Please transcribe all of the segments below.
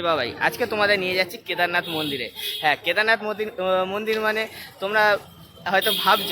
আমি বাবাই। আজকে তোমাদের নিয়ে যাচ্ছি কেদারনাথ মন্দিরে। হ্যাঁ কেদারনাথ মন্দির মন্দির মানে তোমরা হয়তো ভাবছ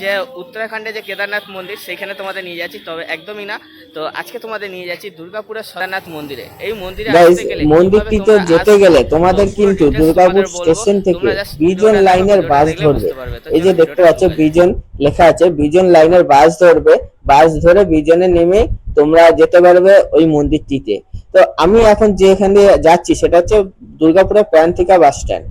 যে উত্তরাখণ্ডে যে কেদারনাথ মন্দির সেখানে তোমাদের নিয়ে যাচ্ছি তবে একদমই না। তো আজকে তোমাদের নিয়ে যাচ্ছি দুর্গাপুরের সদানাথ মন্দিরে। এই মন্দিরে গাইস আসতে গেলে মন্দিরটিতে যেতে গেলে তোমাদের কিন্তু দুর্গাপুর স্টেশন থেকে বিজন লাইনের বাস ধরবে। এই যে দেখতে পাচ্ছ বিজন লেখা আছে বিজন লাইনের বাস ধরবে বাস ধরে বিজনে নেমে তোমরা যেতে পারবে ওই মন্দিরটিতে। তো আমি এখন যে এখান দিয়ে যাচ্ছি, সেটা হচ্ছে দুর্গাপুরের প্রান্তিকা বাস স্ট্যান্ড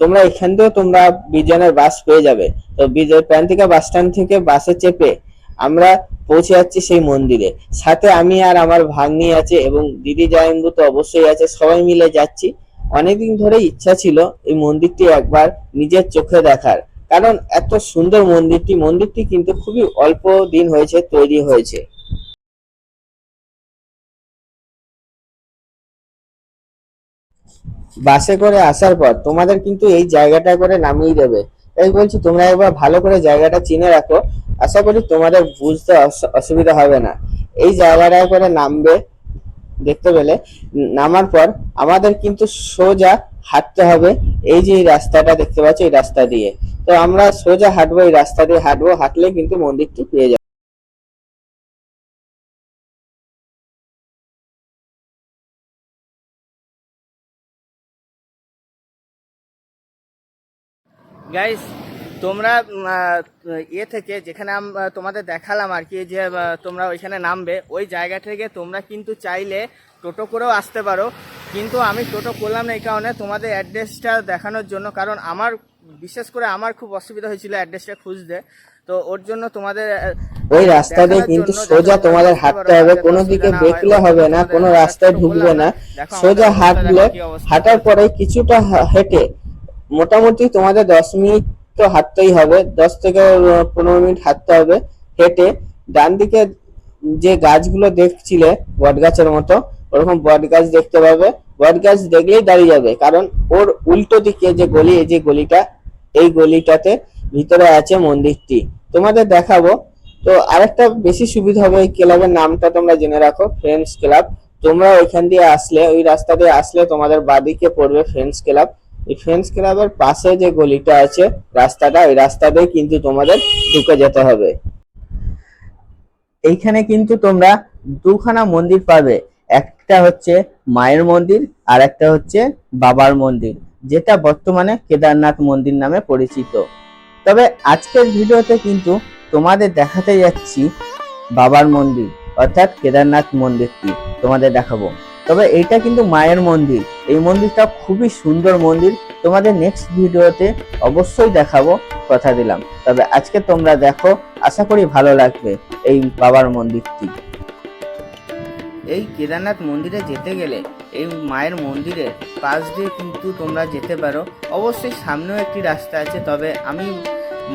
তোমরা এখান থেকেও তোমরা বিজনের বাস পেয়ে যাবে। তো প্রান্তিকা বাস স্ট্যান্ড থেকে বাসে চেপে আমরা পৌঁছে যাচ্ছি সেই মন্দিরে। সাথে আমি আর আমার ভাগ্নি আছে এবং দিদি জায়ম্বু তো অবশ্যই আছে, সবাই মিলে যাচ্ছি। অনেকদিন ধরে ইচ্ছা ছিল এই মন্দিরটি একবার নিজের চোখে দেখার। কারণ এত সুন্দর মন্দিরটি মন্দিরটি কিন্তু খুবই অল্প দিন হয়েছে, তৈরি হয়েছে। বাসে করে আসার পর তোমাদের কিন্তু এই জায়গাটা করে নামিয়ে দেবে। তাই বলছি, তোমরা একবার ভালো করে জায়গাটা চিনে রাখো। আশা করি তোমাদের বুঝতে অসুবিধা হবে না। এই জায়গাটায় করে নামবে, দেখতে পেলে। নামার পর আমাদের কিন্তু সোজা হাঁটতে হবে। এই যে রাস্তাটা দেখতে পাচ্ছ, এই রাস্তা দিয়ে। তো আমরা সোজা হাঁটবো, এই রাস্তা দিয়ে হাঁটবো। হাঁটলে কিন্তু মন্দিরটি পেয়ে যাব। গাইস তোমরা ইয়ে থেকে যেখানে তোমাদের দেখালাম আর কি যে তোমরা ওইখানে নামবে ওই জায়গা থেকে তোমরা কিন্তু চাইলে টোটো করেও আসতে পারো। কিন্তু আমি টোটো করলাম না এই কারণে তোমাদের অ্যাড্রেসটা দেখানোর জন্য কারণ আমার বিশেষ করে আমার খুব অসুবিধা হয়েছিল অ্যাড্রেসটা খুঁজতে। তো ওর জন্য তোমাদের ওই রাস্তা দিয়ে কিন্তু সোজা তোমাদের হাঁটতে হবে কোনো দিকে দেখলে হবে না কোনো রাস্তায় ঢুকবে না। সোজা হাঁটলে। হাঁটার পরে কিছুটা হেঁটে মোটামুটি তোমাদের দশ মিনিট তো হাঁটতেই হবে, দশ থেকে পনেরো মিনিট হাঁটতে হবে, হেঁটে ডান দিকে যে গাছগুলো দেখছিলে বট গাছের মতো, ওরকম বট গাছ দেখতে পাবে। বট গাছ দেখলেই দাঁড়িয়ে যাবে, কারণ ওর উল্টো দিকে যে গলি, এই যে গলিটা, এই গলিটাতে ভিতরে আছে মন্দিরটি। তোমাদের দেখাবো। তো আরেকটা বেশি সুবিধা হবে এই ক্লাবের নামটা তোমরা জেনে রাখো ফ্রেন্ডস ক্লাব তোমরা ওইখান দিয়ে আসলে, ওই রাস্তা দিয়ে আসলে তোমাদের বাদিকে পড়বে ফ্রেন্ডস ক্লাব ফ্রেন্ডস ক্লাবের পাশে যে গলিটা আছে, রাস্তাটা, ওই রাস্তা দিয়ে কিন্তু তোমাদের ঢুকে যেতে হবে। এইখানে কিন্তু তোমরা দুখানা মন্দির পাবে। একটা হচ্ছে মায়ের মন্দির, আর একটা হচ্ছে বাবার মন্দির, যেটা বর্তমানে কেদারনাথ মন্দির নামে পরিচিত। তবে আজকের ভিডিওতে কিন্তু তোমাদের দেখাতে যাচ্ছি বাবার মন্দির, অর্থাৎ কেদারনাথ মন্দিরটি, তোমাদের দেখাবো। তবে এইটা কিন্তু মায়ের মন্দির। এই মন্দিরটা খুবই সুন্দর মন্দির। তোমাদের নেক্সট ভিডিওতে অবশ্যই দেখাবো, কথা দিলাম। তবে আজকে তোমরা দেখো, আশা করি ভালো লাগবে এই বাবার মন্দিরটি। এই কেদারনাথ মন্দিরে যেতে গেলে এই মায়ের মন্দিরের পাশ দিয়ে কিন্তু তোমরা যেতে পারো। অবশ্যই সামনেও একটি রাস্তা আছে, তবে আমি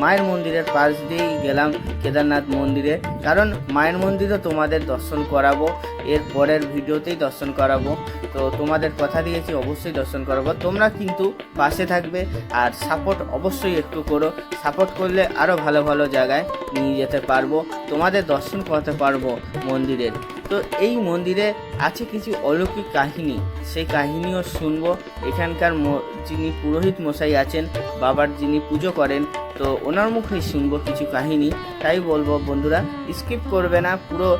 মায়ের মন্দিরের পাশ দিয়েই গেলাম কেদারনাথ মন্দিরে। কারণ মায়ের মন্দিরও তোমাদের দর্শন করাবো, এর পরের ভিডিওতেই দর্শন করাবো। তো তোমাদের কথা দিয়েছি, অবশ্যই দর্শন করাবো। তোমরা কিন্তু পাশে থাকবে আর সাপোর্ট অবশ্যই একটু করো। সাপোর্ট করলে আরও ভালো ভালো জায়গায় নিয়ে যেতে পারব, তোমাদের দর্শন করতে পারব মন্দিরের। তো এই মন্দিরে আছে কিছু অলৌকিক কাহিনী। সেই কাহিনীও শুনব। এখানকার যিনি পুরোহিত মশাই আছেন, বাবার যিনি পুজো করেন, তো ওনার মুখেই শুনব কিছু কাহিনী। তাই বলব, বন্ধুরা স্কিপ করবে না, পুরো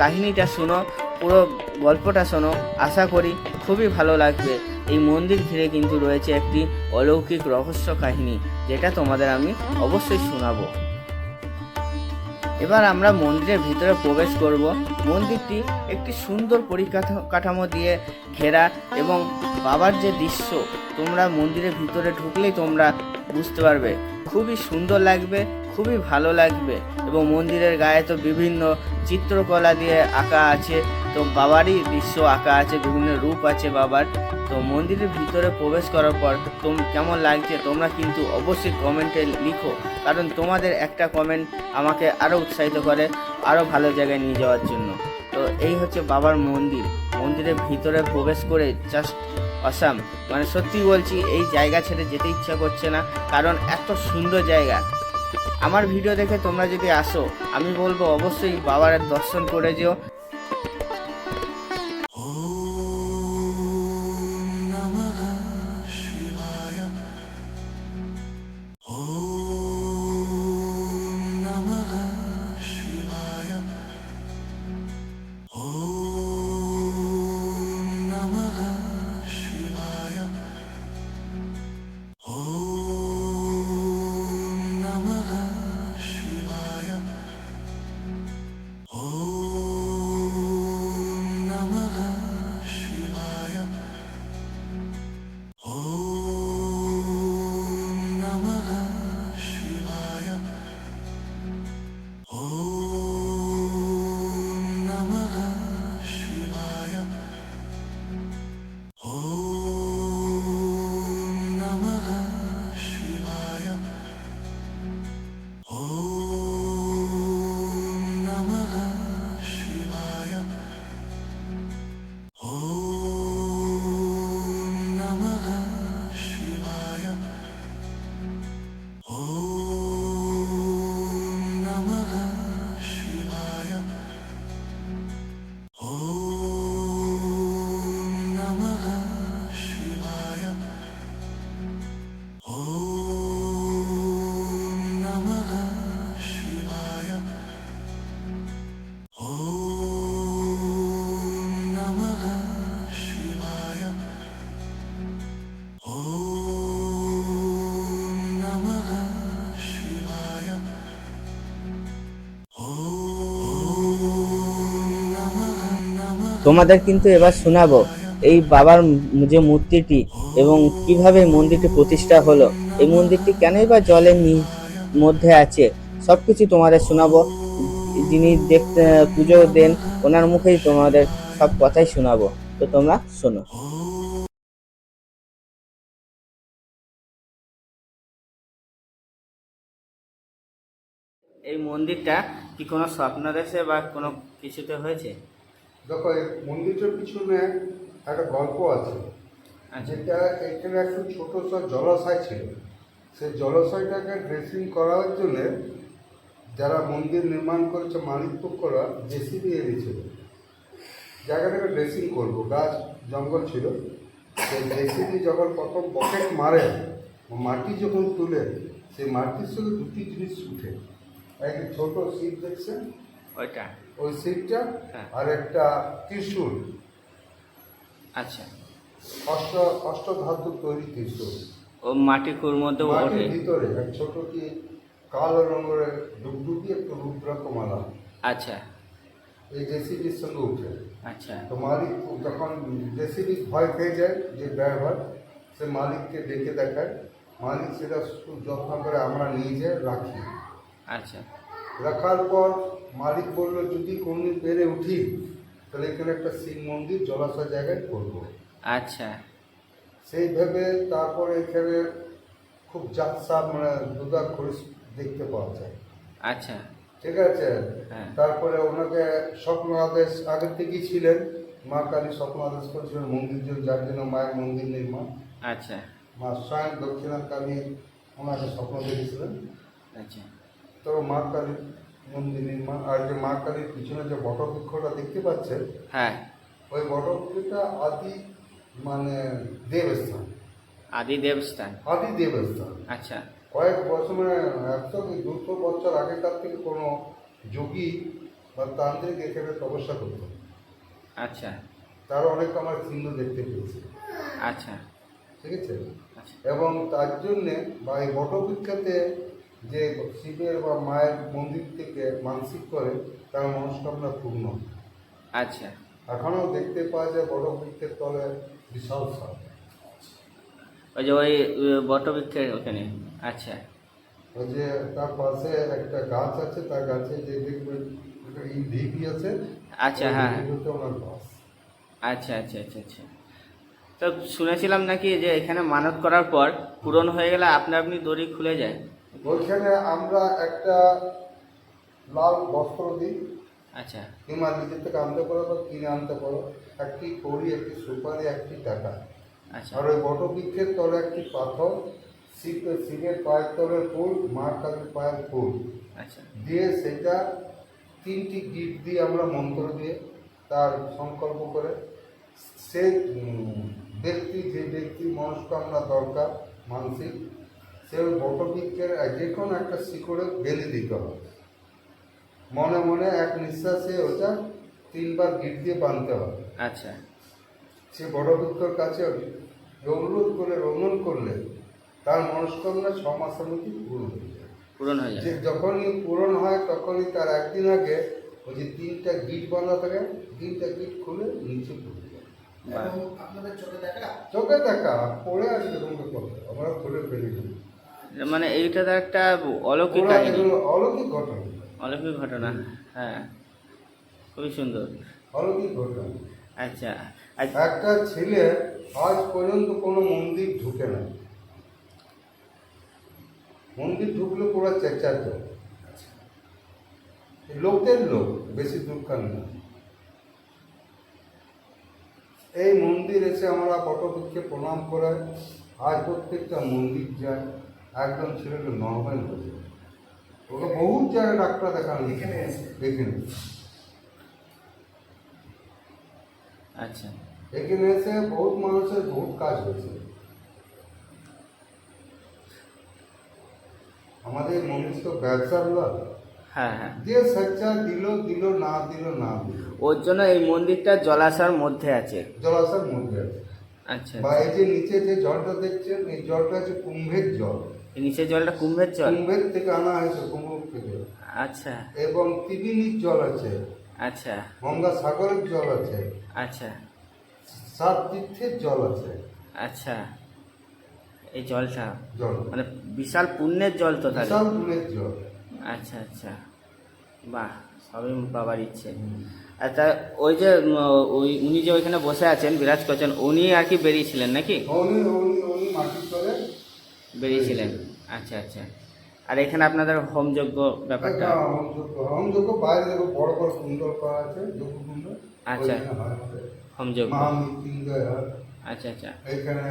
কাহিনীটা শোনো, পুরো গল্পটা শোনো। আশা করি খুবই ভালো লাগবে। এই মন্দির ঘিরে কিন্তু রয়েছে একটি অলৌকিক রহস্য কাহিনী, যেটা তোমাদের আমি অবশ্যই শোনাবো। এবার আমরা মন্দিরের ভিতরে প্রবেশ করব। মন্দিরটি একটি সুন্দর পরিকাঠামো দিয়ে ঘেরা এবং বাবার যে দৃশ্য, তোমরা মন্দিরের ভিতরে ঢুকলেই তোমরা বুঝতে পারবে। খুবই সুন্দর লাগবে, খুবই ভালো লাগবে এবং মন্দিরের গায়ে তো বিভিন্ন চিত্রকলা দিয়ে আঁকা আছে, তো বাবারই দৃশ্য আঁকা আছে, বিভিন্ন রূপ আছে বাবার। তো মন্দিরের ভিতরে প্রবেশ করার পর তোম কেমন লাগছে তোমরা কিন্তু অবশ্যই কমেন্টে লিখো, কারণ তোমাদের একটা কমেন্ট আমাকে আরও উৎসাহিত করে। আরও ভালো জায়গায় নিয়ে যাওয়ার জন্য। তো এই হচ্ছে বাবার মন্দির। মন্দিরের ভিতরে প্রবেশ করে জাস্ট অসাম মানে সত্যি বলছি, এই জায়গা ছেড়ে যেতে ইচ্ছা করছে না, কারণ এত সুন্দর জায়গা। আমার ভিডিও দেখে তোমরা যদি আসো, আমি বলব অবশ্যই বাবার দর্শন করে যেও। তোমাদের কিন্তু এবার শোনাবো এই বাবার যে মূর্তিটি এবং কীভাবে মন্দিরটি প্রতিষ্ঠা হলো। এই মন্দিরটি কেনই বা জলের মধ্যে আছে? সবকিছু তোমাদের শোনাবো। যিনি দেখতে পুজো দেন, ওনার মুখেই তোমাদের সব কথাই শোনাবো। তো তোমরা শোনো। এই মন্দিরটা কি কোনো স্বপ্ন দেশে বা কোনো কিছুতে হয়েছে? দেখো এই মন্দিরটার পিছনে একটা গল্প আছে। যেটা এখানে একটু ছোট জলাশয় ছিল। সেই জলাশয়টাকে ড্রেসিং করার জন্য যারা মন্দির নির্মাণ করেছে মালিক পক্ষরা জেসিবি এনেছিল। জায়গাটাকে ড্রেসিং করব। গাছ জঙ্গল ছিল। সেই জেসিবি যখন প্রথম পকেট মারে মাটি যখন তুলে সেই মাটির সঙ্গে দুটি জিনিস উঠে। একটা ছোট সিট দেখছেন? ওইটা। ওই সিটটা হ্যাঁ। আর একটা ত্রিশূল। আচ্ছা। অষ্ট অষ্ট ধাতু তৈরি ত্রিশূল। ও মাটি কুর মধ্যে মাটির ভিতরে এক ছোট কি কালো রঙের ডুবডুবি একটু রুদ্রাক্ষমালা। আচ্ছা। এই জেসিবির সঙ্গে উঠে। আচ্ছা। তো মালিক যখন জেসিবি ভয় পেয়ে যায় যে ড্রাইভার সে মালিককে ডেকে দেখায়। মালিক সেটা যত্ন করে আমরা নিয়ে যাই রাখি। আচ্ছা। রাখার পর মালিক বলল যদি কোনদিন পেরে উঠি তাহলে এখানে একটা শিব মন্দির জলাশয় জায়গায় করব। আচ্ছা। সেইভাবে তারপরে এখানে খুব জাতসাপ মানে দুদা খরিস দেখতে পাওয়া যায়। আচ্ছা। ঠিক আছে? হ্যাঁ। তারপরে ওনাকে স্বপ্ন আদেশ আগের থেকেই ছিলেন মা কালী স্বপ্ন আদেশ করেছিলেন মন্দির যে যার জন্য মায়ের মন্দির নির্মাণ। আচ্ছা। মা স্বয়ং দক্ষিণা কালী ওনাকে স্বপ্ন দেখেছিলেন। আচ্ছা। তো মা কালীর মন্দির নির্মাণ আর যে মা কালীর পিছনে যে বটবৃক্ষটা দেখতে পাচ্ছেন হ্যাঁ। ওই বটবৃক্ষটা আদি মানে দেবস্থান। আদি দেবস্থান। আদি দেবস্থান। আচ্ছা। কয়েক বছর মানে একশো কি দুশো বছর আগেকার থেকে কোনো যোগী বা তান্ত্রিক এখানে তপস্যা করত। আচ্ছা। তার অনেক আমার চিহ্ন দেখতে পেয়েছি। আচ্ছা। ঠিক আছে? আচ্ছা। এবং তার জন্যে বা এই বটবৃক্ষাতে যে শিবের বা মায়ের মন্দির থেকে মানসিক করে তার মনস্কামনা পূর্ণ আচ্ছা। এখনও দেখতে পাওয়া যায় বটবৃক্ষের তলে বিশাল সাপ ওই যে ওই বটবৃক্ষের ওখানে। আচ্ছা। ওই যে তার পাশে একটা গাছ আছে তার গাছে যে দেখবেন ঢিপি আছে আচ্ছা হ্যাঁ ঢিপিতে ওনার বাস। আচ্ছা আচ্ছা আচ্ছা আচ্ছা। তো শুনেছিলাম নাকি যে এখানে মানত করার পর পূরণ হয়ে গেলে আপনা আপনি দড়ি খুলে যায়? ওইখানে আমরা একটা লাল বস্ত্র দিই। আচ্ছা। কিংবা নিজের থেকে আনতে পারো বা কিনে আনতে পারো। একটি কড়ি একটি সুপারি একটি টাকা। আচ্ছা। আর ওই বটবৃক্ষের তলে একটি পাথর শিব শিবের পায়ের তলের ফুল মা কালীর পায়ের ফুল। আচ্ছা। দিয়ে সেটা তিনটি গিফট দিয়ে আমরা মন্ত্র দিয়ে তার সংকল্প করে সে ব্যক্তি যে ব্যক্তি মনস্কামনা দরকার মানসিক সে ওই বটবৃক্ষের যে কোনো একটা শিকড়ে বেঁধে দিতে হবে। মনে মনে এক নিঃশ্বাসে ওটা তিনবার গিট দিয়ে বাঁধতে হবে। আচ্ছা। সে বটবৃক্ষর কাছে অনুরোধ করে রোমন করলে তার মনস্কামনা ছ মাসের মধ্যে পূরণ হয়ে যায়। পূরণ হয়ে যে যায়। যখনই পূরণ হয় তখনই তার একদিন আগে ওই যে তিনটা গিট বাঁধা থাকে তিনটা গিট খুলে নিচে পড়ে যায়। দেখা? চোখে দেখা পড়ে আসবে তোমাকে করতে আমরা খুলে ফেলি। মানে এইটা তো একটা অলৌকিক কাহিনী। অলৌকিক ঘটনা। অলৌকিক ঘটনা হ্যাঁ। খুবই সুন্দর। অলৌকিক ঘটনা। আচ্ছা একটা ছেলে আজ পর্যন্ত কোনো মন্দির ঢুকে না। মন্দির ঢুকলে পুরো চেঁচাতো লোকদের লোক বেশি দূরকার না। এই মন্দির এসে আমরা কত প্রণাম করে আজ প্রত্যেকটা মন্দির যায়। একজন ছেলেকে নর্মাল হয়ে ওকে বহু জায়গায় ডাক্তার দেখানো এখানে এখানে। আচ্ছা। এখানে এসে বহুত মানুষের বহুত কাজ হয়েছে। আমাদের মন্দির তো ব্যবসার হ্যাঁ হ্যাঁ। যে সজ্জা দিল দিল না দিল না ওর জন্য এই মন্দিরটা জলাশয়ের মধ্যে আছে। জলাশয়ের মধ্যে আছে। আচ্ছা বা এই যে নিচে যে জলটা দেখছেন এই জলটা হচ্ছে কুম্ভের জল। নিচের জলটা কুম্ভের জল? কুম্ভের থেকে আনা হয়েছে কুম্ভ থেকে আচ্ছা। এবং ত্রিবেণীর জল আছে। আচ্ছা। গঙ্গা সাগরের জল আছে। আচ্ছা। সাত তীর্থের জল আছে। আচ্ছা। এই জলটা? জল। মানে বিশাল পুণ্যের জল তো তাহলে? বিশাল গুণের জল। আচ্ছা আচ্ছা। বাহ সবই বাবার ইচ্ছে। আচ্ছা ওই যে ওই উনি যে ওইখানে বসে আছেন বিরাজ করছেন উনি আর কি বেরিয়েছিলেন নাকি? উনি উনি উনি মাটির তলে বেরিয়েছিলেন। আচ্ছা আচ্ছা। আর এখানে আপনাদের হোমযজ্ঞ ব্যাপারটা? হোমযোগ্য বাইরে দেখো বড় বড় কুণ্ডল করা আছে কুণ্ড। আচ্ছা। হয় হোমযজ্ঞ। মহামৃত্যুঞ্জয় হয়। আচ্ছা আচ্ছা। এখানে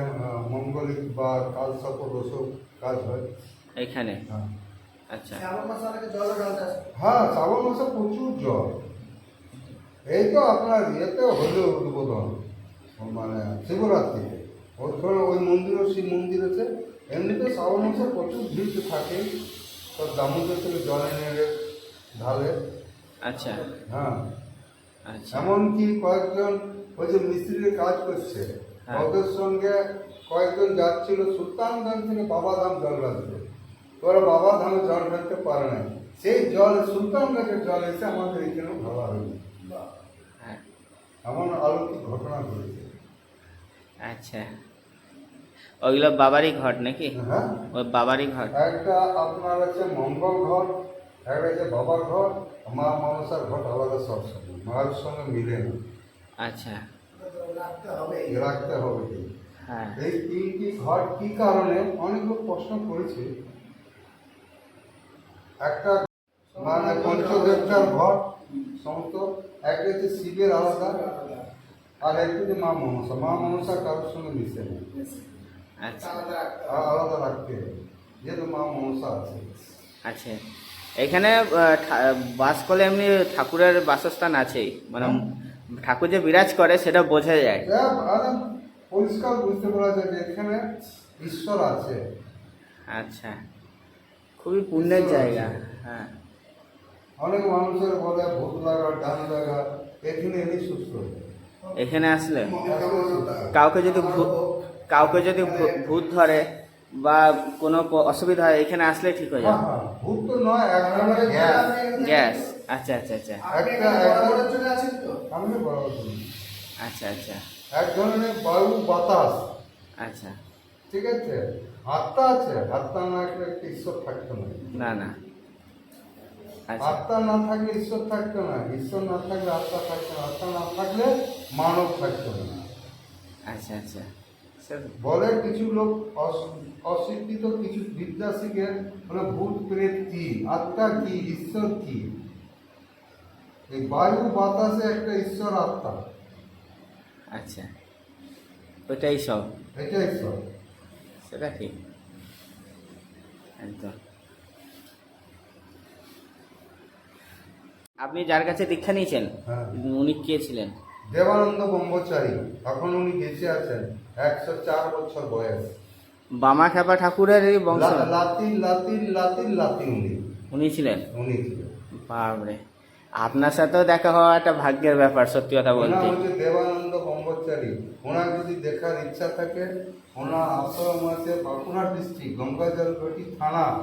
মঙ্গলিক বা কাল সপর ওসব কাজ হয়। এখানে? হ্যাঁ। আচ্ছা। হ্যাঁ শ্রাবণ মাসে প্রচুর জল। এই তো আপনার ইয়েতে হলো উদ্বোধন মানে শিবরাত্রিতে। ওইখানে ওই মন্দিরও শিব মন্দির আছে এমনিতে শ্রাবণ মাসে প্রচুর ভিড় থাকে। সব দামোদর থেকে জল এনে ঢালে। আচ্ছা। হ্যাঁ। আচ্ছা। এমনকি কয়েকজন ওই যে মিস্ত্রির কাজ করছে। হ্যাঁ। ওদের সঙ্গে কয়েকজন যাচ্ছিল সুলতানগঞ্জ থেকে বাবা ধাম জল রাখতে। ওরা বাবা ধামে জল ফেলতে পারে না সেই জল সুলতানগঞ্জের জল এসে আমাদের এখানে ভাবা হয়েছে হ্যাঁ। এমন অলৌকিক ঘটনা ঘটেছে। আচ্ছা। ওইগুলো বাবারই ঘর নাকি? হ্যাঁ। ওই বাবারই ঘর। একটা আপনার আছে মঙ্গল ঘর একটা আছে বাবার ঘর মা মনসার ঘর আলাদা সব সময়। মায়ের সঙ্গে মিলে না। আচ্ছা। রাখতে হবে। কি হ্যাঁ। এই তিনটি ঘর কি কারণে? অনেক লোক প্রশ্ন করেছে। একটা মানে পঞ্চদেবতার ঘর সমস্ত। একটা হচ্ছে শিবের আলাদা আর একটা হচ্ছে মা মনসা। মা মনসা কারোর সঙ্গে মিশে না। আচ্ছা। আলাদা রাখতে হবে যেহেতু মা মনসা আছে আচ্ছা। এখানে আহ, ঠা- বাস করলে এমনি ঠাকুরের বাসস্থান আছেই। মানে ঠাকুর যে বিরাজ করে সেটা বোঝা যায়। পরিষ্কার বুঝতে পারা যায় যে এখানে ঈশ্বর আছে। আচ্ছা। খুবই পুণ্যের জায়গা। হ্যাঁ। অনেক মানুষের বলে ভূত লাগা ডান লাগা এখানে এনে সুস্থ এখানে আসলে? কাউকে যদি ভূ- কাউকে যদি ভূত ধরে বা কোনো অসুবিধা হয় এখানে আসলে ঠিক হয়ে হ্যাঁ, যাবে। হ্যাঁ, ভূত তো নয় এক ধরনের গ্যাস। গ্যাস। আচ্ছা আচ্ছা আচ্ছা। আচ্ছা আচ্ছা। এক ধরনের বায়ু বাতাস। আচ্ছা। ঠিক আছে? আত্মা আছে আত্মা না থাকলে একটা ঈশ্বর থাকতো না। না না। আচ্ছা। আত্মা না থাকলে ঈশ্বর থাকতো না। ঈশ্বর না থাকলে আত্মা থাকতো না। আত্মা না থাকলে মানব থাকতো না। আচ্ছা আচ্ছা। বলে কিছু লোক অশিক্ষিত কিছু বিদ্যা শিখে মানে ভূত প্রেত কি? আত্মা কি? ঈশ্বর কি? এই বায়ু বাতাসে একটা ঈশ্বর আত্মা। আচ্ছা। ওইটাই সব। এটা ঈশ্বর সেটা ঠিক। একদম। আপনি যার কাছে দীক্ষা নিয়েছেন হ্যাঁ। উনি কে ছিলেন? দেবানন্দ ব্রহ্মচারী এখন উনি বেঁচে আছেন একশো চার বছর বয়স। বামা খেপা ঠাকুরের এই বংশ। লা- লাতিন লাতিন লাতিন লাতিন উনি। উনি ছিলেন? উনি ছিলেন। আপনার সাথেও দেখা হওয়া একটা ভাগ্যের ব্যাপার সত্যি কথা বলতে। হচ্ছে দেবানন্দ ব্রহ্মচারী। ওনার যদি দেখার ইচ্ছা থাকে ওনার আশ্রম আছে বাঁকুড়া ডিস্ট্রিক্ট গঙ্গাজলঘটি থানা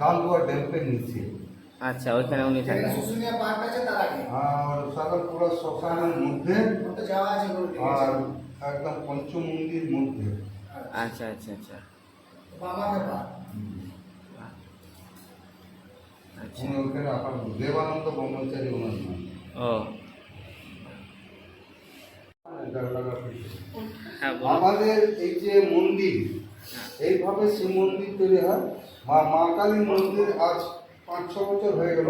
গালুয়া ড্যাম্পের নিচে। আচ্ছা ওইখানে উনি থাকেন। শুশুনিয়া পার্ক আছে তার আগে। আর সাগরপুরা শ্মশানের মধ্যে। ওটা যাওয়া আছে আর একদম পঞ্চমন্দির মধ্যে। আচ্ছা আচ্ছা আচ্ছা। আচ্ছা। উনি ওখানে আপার দেবানন্দ ব্রহ্মচারী ওনার নাম। ও। হ্যাঁ আমাদের এই যে মন্দির এইভাবে শিব মন্দির তৈরি হয়? মা মা কালী মন্দির আজ পাঁচ ছ বছর হয়ে গেল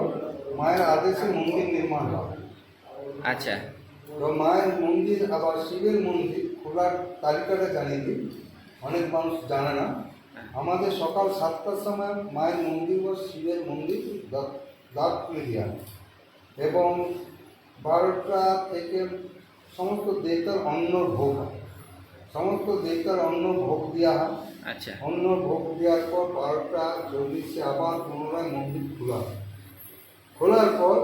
মায়ের আদেশে মন্দির নির্মাণ হয়। আচ্ছা। তো মায়ের মন্দির আবার শিবের মন্দির খোলার তালিকাটা জানিয়ে দিই। অনেক মানুষ জানে না। আমাদের সকাল সাতটার সময় মায়ের মন্দির বা শিবের মন্দির দ্বার খুলে দেওয়া হয়। এবং বারোটা থেকে সমস্ত দেবতার অন্ন ভোগ হয়। সমস্ত দেবতার অন্ন ভোগ দেওয়া হয়। আচ্ছা। অন্ন ভোগ দেওয়ার পর বারোটা চল্লিশে আবার পুনরায় মন্দির খোলা। হয়। খোলার পর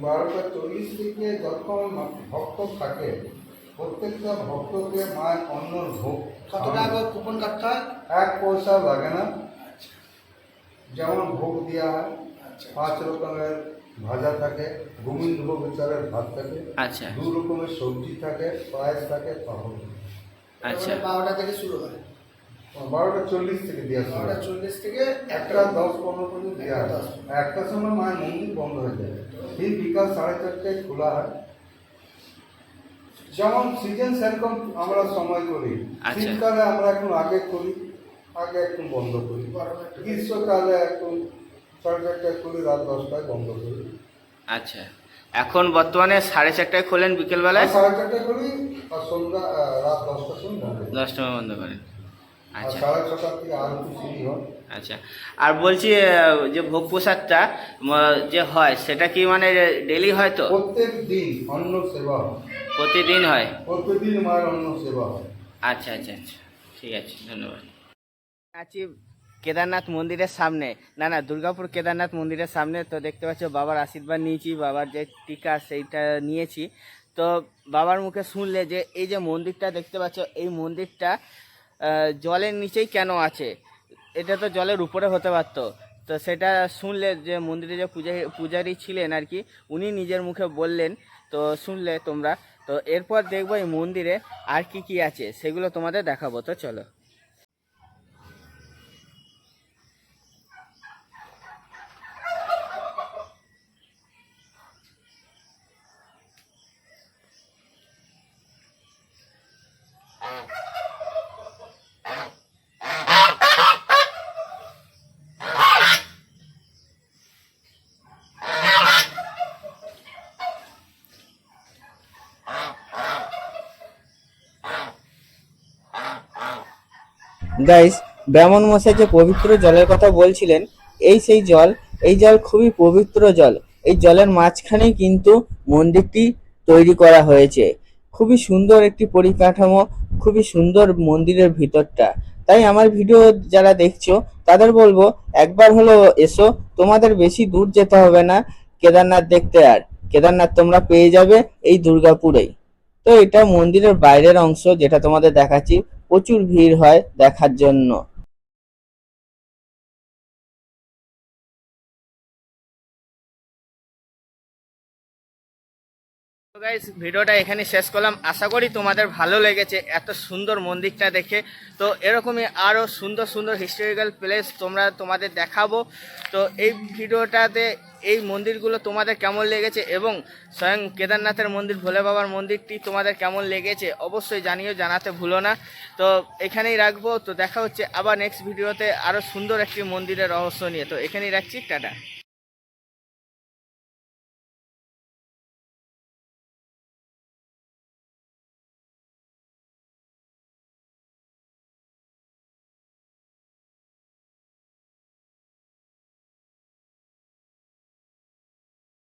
বারোটা চল্লিশ থেকে যখন ভক্ত থাকে প্রত্যেকটা ভক্তকে মায়ের অন্নর ভোগ কত টাকা কুপন কাটতে হয়? এক পয়সা লাগে না। যেমন ভোগ দেওয়া হয় আচ্ছা। পাঁচ রকমের ভাজা থাকে গোবিন্দভোগ চালের ভাত থাকে আচ্ছা। দু রকমের সবজি থাকে পায়েস থাকে থাকে। আচ্ছা। বারোটা থেকে শুরু হয়। বারোটা চল্লিশ থেকে দেওয়া বারোটা চল্লিশ থেকে একটা দশ পনেরো পর্যন্ত দেওয়া হয়। দশ। একটার সময় মায়ের মন্দির বন্ধ হয়ে যায়। ঠিক বিকাল সাড়ে চারটায় খোলা হয়। যেমন সিজন সেরকম আমরা সময় করি। আচ্ছা। শীতকালে আমরা এখন আগে করি আগে একটু বন্ধ করি। গ্রীষ্মকালে একটু সাড়ে চারটায় করি রাত দশটায় বন্ধ করি। আচ্ছা। এখন বর্তমানে সাড়ে চারটায় খোলেন বিকেলবেলায়? সাড়ে চারটায় করি আর সন্ধ্যা রাত দশটার সময় দশটা বন্ধ করেন। আচ্ছা। হয়। আচ্ছা। আর বলছি যে ভোগ প্রসাদটা যে হয় সেটা কি মানে ডেলি হয় তো? প্রত্যেক দিন অন্ন সেবা হয়। প্রতিদিন হয়? প্রত্যেকদিন মায়ের অন্ন সেবা হয়। আচ্ছা আচ্ছা আচ্ছা। ঠিক আছে ধন্যবাদ। আছি কেদারনাথ মন্দিরের সামনে। না না, দুর্গাপুর কেদারনাথ মন্দিরের সামনে তো দেখতে পাচ্ছ বাবার আশীর্বাদ নিয়েছি, বাবার যে টিকা সেইটা নিয়েছি। তো বাবার মুখে শুনলে যে এই যে মন্দিরটা দেখতে পাচ্ছ, এই মন্দিরটা জলের নিচেই কেন আছে? এটা তো জলের উপরে হতে পারতো। তো সেটা শুনলে যে মন্দিরে যে পূজা, পূজারী ছিলেন আর কি, উনি নিজের মুখে বললেন, তো শুনলে তোমরা। তো এরপর দেখব এই মন্দিরে আর কি কি আছে, সেগুলো তোমাদের দেখাবো। তো চলো। গাইস ব্রাহ্মণ মশাই যে পবিত্র জলের কথা বলছিলেন, এই সেই জল, এই জল খুবই পবিত্র জল। এই জলের মাঝখানেই কিন্তু মন্দিরটি তৈরি করা হয়েছে। খুবই সুন্দর একটি পরিকাঠামো, খুবই সুন্দর মন্দিরের ভিতরটা। তাই আমার ভিডিও যারা দেখছ, তাদের বলব, একবার হলো এসো, তোমাদের বেশি দূর যেতে হবে না কেদারনাথ দেখতে আর। কেদারনাথ তোমরা পেয়ে যাবে এই দুর্গাপুরেই। তো এটা মন্দিরের বাইরের অংশ যেটা তোমাদের দেখাচ্ছি। প্রচুর ভিড় হয় দেখার জন্য। গাইস ভিডিওটা এখানে শেষ করলাম। আশা করি তোমাদের ভালো লেগেছে এত সুন্দর মন্দিরটা দেখে। তো এরকমই আরও সুন্দর সুন্দর হিস্টোরিক্যাল প্লেস তোমরা তোমাদের দেখাবো। তো এই ভিডিওটাতে এই মন্দিরগুলো তোমাদের কেমন লেগেছে এবং স্বয়ং কেদারনাথের মন্দির, ভোলে বাবার মন্দিরটি তোমাদের কেমন লেগেছে অবশ্যই জানিও, জানাতে ভুলো না। তো এখানেই রাখব, তো দেখা হচ্ছে আবার নেক্সট ভিডিওতে আরও সুন্দর একটি মন্দিরের রহস্য নিয়ে। তো এখানেই রাখছি, টাটা।